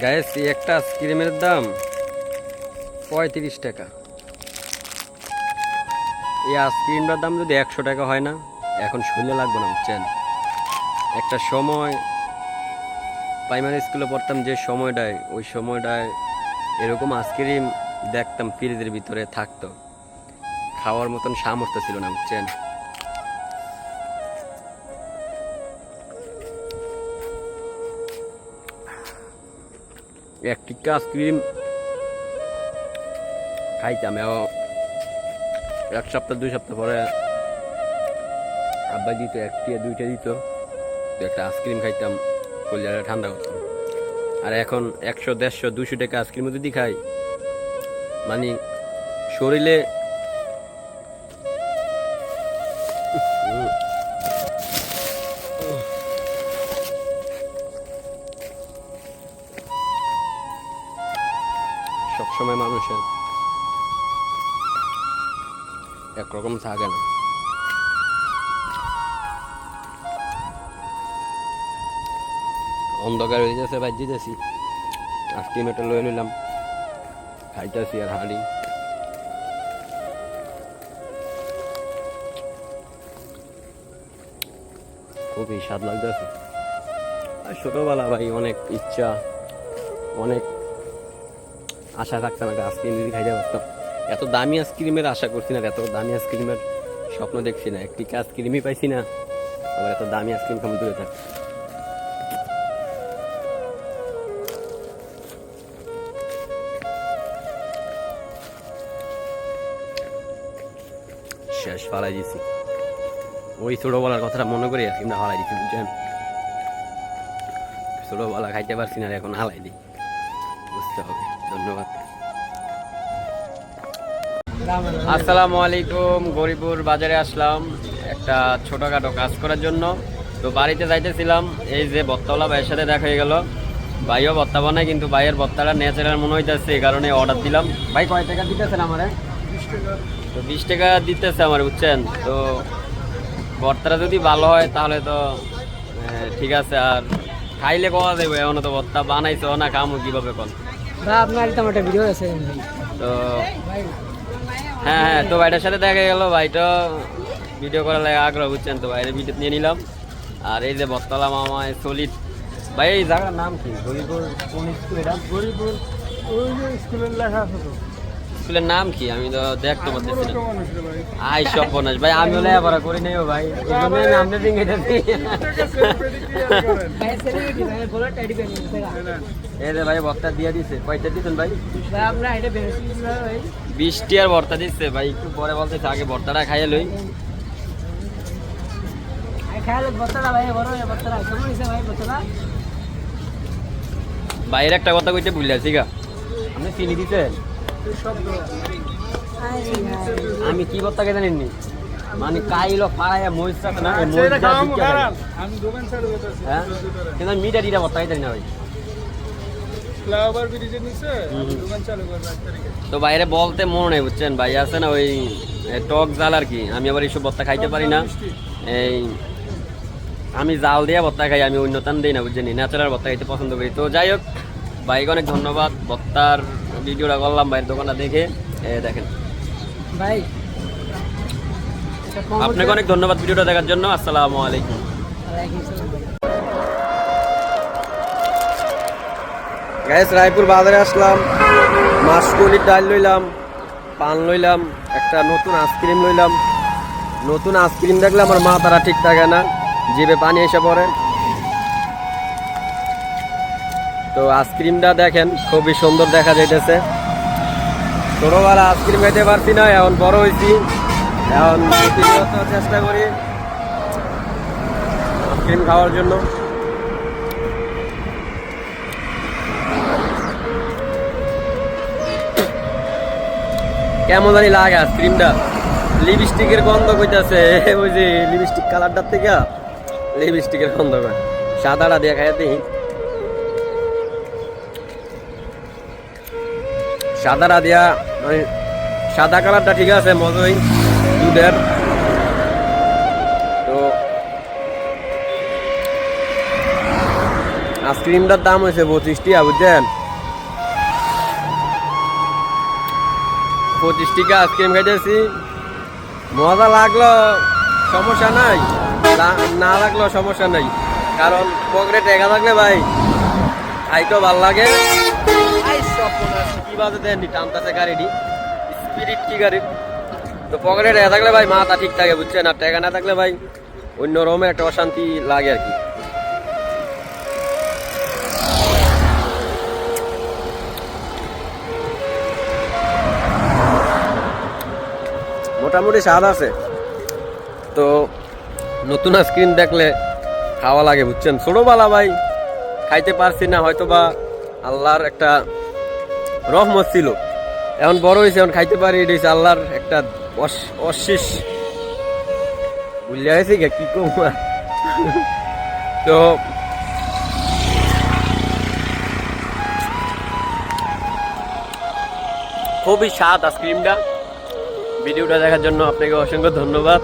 Gas একটা আইসক্রিমের দাম পঁয়ত্রিশ টাকা। এই আইসক্রিমটার দাম যদি একশো টাকা হয় না, এখন শূন্য লাগবে না, বুঝছেন? একটা সময় প্রাইমারি স্কুলে পড়তাম যে সময়টায়, ওই সময়টায় এরকম আইসক্রিম দেখতাম ফ্রিজের ভিতরে থাকতো। খাওয়ার মতন সামর্থ্য ছিল না, বুঝছেন? এক টিক্কা আইসক্রিম। খাইতাম, এও এক সপ্তাহ, দুই সপ্তাহ পরে আব্বা দিত একটা দুইটা দিত। একটা আইসক্রিম খাইতাম কলিজাটা ঠান্ডা করতাম। আর এখন একশো, দেড়শো দুশো টাকা আইসক্রিম যদি খাই। মানে শরীরে সবসময় মানুষের। একরকম থাকে না। অন্ধকার হয়ে যাচ্ছে বাজ দিতেছি। আইসক্রিম একটা লয়ে নিলাম। খাইতেছি আর হাঁড়ি। খুবই স্বাদ লাগতেছে। আর ছোটবেলা ভাই অনেক ইচ্ছা, অনেক আশা রাখতাম একটা আইসক্রিম যদি খাইতে পারতাম। এত দামি আইসক্রিমের আশা করছি না এত দামি আইসক্রিমের স্বপ্ন দেখছি না। একটি আইসক্রিমই পাইছি না, আবার এত দামি আইসক্রিম খামো দূরে থাক। শেষ ফালাই দিছি। ওই ছোটবেলার কথাটা মনে করি, আইসক্রিমটা হালাই দিছি, বুঝছেন? ছোটবেলা খাইতে পারছি না এখন হালাই দিই। বুঝতে হবে। ধন্যবাদ। আসসালামু আলাইকুম গরিপুর বাজারে আসলাম একটা ছোটখাটো কাজ করার জন্য। তো বাড়িতে যাইতেছিলাম, এই যে বত্তাওয়ালা ভাইয়ের সাথে দেখা হয়ে গেল। ভাইও বত্তা বানায়, কিন্তু ভাইয়ের বত্তাটা ন্যাচারাল মনে হইতেছে, এই কারণে অর্ডার দিলাম। ভাই, কয় টাকা দিতেছেন আমারে? তো বিশ টাকা দিতেছে আমার, বুঝছেন? তো ভর্তাটা যদি ভালো হয়, তাহলে তো ঠিক আছে। আর খাইলে কমা দেবো এমন তো ভর্তা বানাইছো না, খামো কীভাবে কল ভাই আপনার তো একটা ভিডিও আছে। তো হ্যাঁ হ্যাঁ তো ভাইটার সাথে দেখা গেল। ভাইটা ভিডিও করার লাগে আগ্রহ বুঝছেন তো? ভাইয়ের ভিডিও নিয়ে নিলাম। আর এই যে বত্তলা মামা সলিড। ভাই এই জায়গার নাম কি? গরিপুর কোন স্কুল এটা? গরিপুর ওই যে স্কুলের লেখা আছে তো। স্কুলের নাম কি? আমি তো দেখতে পাচ্ছি না। আই সব বনাস ভাই আমি হলে এবার করি নাই ও ভাই। এই জন্য আমি আপনার দিন এটা দিই। এই যে ভাই বক্তা দিয়ে দিছে। কয়টা দিছেন ভাই? ভাই আপনার এটা বেশি ভাই। বৃষ্টি আর ভর্তা দিচ্ছে। ভাই একটু পরে বলতে আগে ভর্তাটা খাইয়ে লই। বাইরের একটা কথা কইতে ভুলে আছি গা। আপনি চিনি দিতেন আমি কি কে জানেননি? মানে কাইলো ফাড়াইয়া মহিষ রাখে না যেতেছি হ্যাঁ কিন্তু আমি মিটা দিটা ভর্তা খাইতে না ভাই। তো বাইরে বলতে মনে নেই বুঝছেন? ভাই আছে না ওই টক জাল আর কি। আমি আবার এইসব বত্তা খাইতে পারি না। এই আমি জাল দিয়ে বত্তা খাই আমি অন্যতান দিই না বুঝছেন? ন্যাচারাল বত্তা খাইতে পছন্দ করি। তো যাই হোক ভাইকে অনেক ধন্যবাদ ভর্তার ভিডিওটা করলাম ভাইয়ের দোকানটা দেখে দেখেন। ভাই আপনাকে অনেক ধন্যবাদ ভিডিওটা দেখার জন্য। আসসালামু আলাইকুম। গ্যাস রায়পুর বাজারে আসলাম। মাসকলির ডাল লইলাম পান লইলাম একটা নতুন আইসক্রিম লইলাম। নতুন আইসক্রিম দেখলে আমার মা তারা ঠিক থাকে না জিভে পানি এসে পড়ে। তো আইসক্রিমটা দেখেন, খুবই সুন্দর দেখা যাইতেছে। ছোটবেলা আইসক্রিম খাইতে পারছি না, এখন বড় হয়েছি এখন চেষ্টা করি আইসক্রিম খাওয়ার জন্য। কেমন জানি লাগে আইসক্রিমটা। লিপস্টিকের গন্ধ কইতাছে, ওই যে লিপস্টিক কালারটার থেকে, লিপস্টিকের গন্ধ সাদাটা দিয়ে খাইয়া সাদাটা দিয়া মানে সাদা কালারটা ঠিক আছে, মজই, দুধের। তো আইসক্রিমটার দাম হয়েছে পঁচিশ টিকা বুঝছেন? পঁচিশ টিকা আইসক্রিম খাইতেছি। মজা লাগল, সমস্যা নাই। না- লাগল, সমস্যা নাই। কারণ পকেটে টেকা থাকলে ভাই, খাইতেও ভালো লাগে। বাজে দেননি টানতাছে গাড়িটি স্পিরিট কি গাড়ি? তো পকেটে টেকা থাকলে ভাই মাথা ঠিক থাকে, বুঝছেন? আর টেকা না থাকলে ভাই অন্য রকমের একটা অশান্তি লাগে আর কি। মোটামুটি স্বাদ আছে। তো নতুন স্ক্রিন দেখলে খাওয়া লাগে, বুঝছেন? ছোটবেলা ভাই খাইতে পারছি না হয়তো বা আল্লাহর একটা রহমত ছিল। এখন বড় হয়েছে এখন খাইতে পারি, এটা হচ্ছে আল্লাহর একটা অশ- অশেষ। বুঝলে হয়েছে কি কম তো খুবই স্বাদ আইসক্রিমটা ভিডিওটা দেখার জন্য আপনাকে অসংখ্য ধন্যবাদ।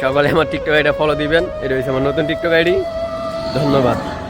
সকলে আমার টিকটক আইডিটা ফলো দিবেন। এটা হচ্ছে আমার নতুন টিকটক আইডি। ধন্যবাদ।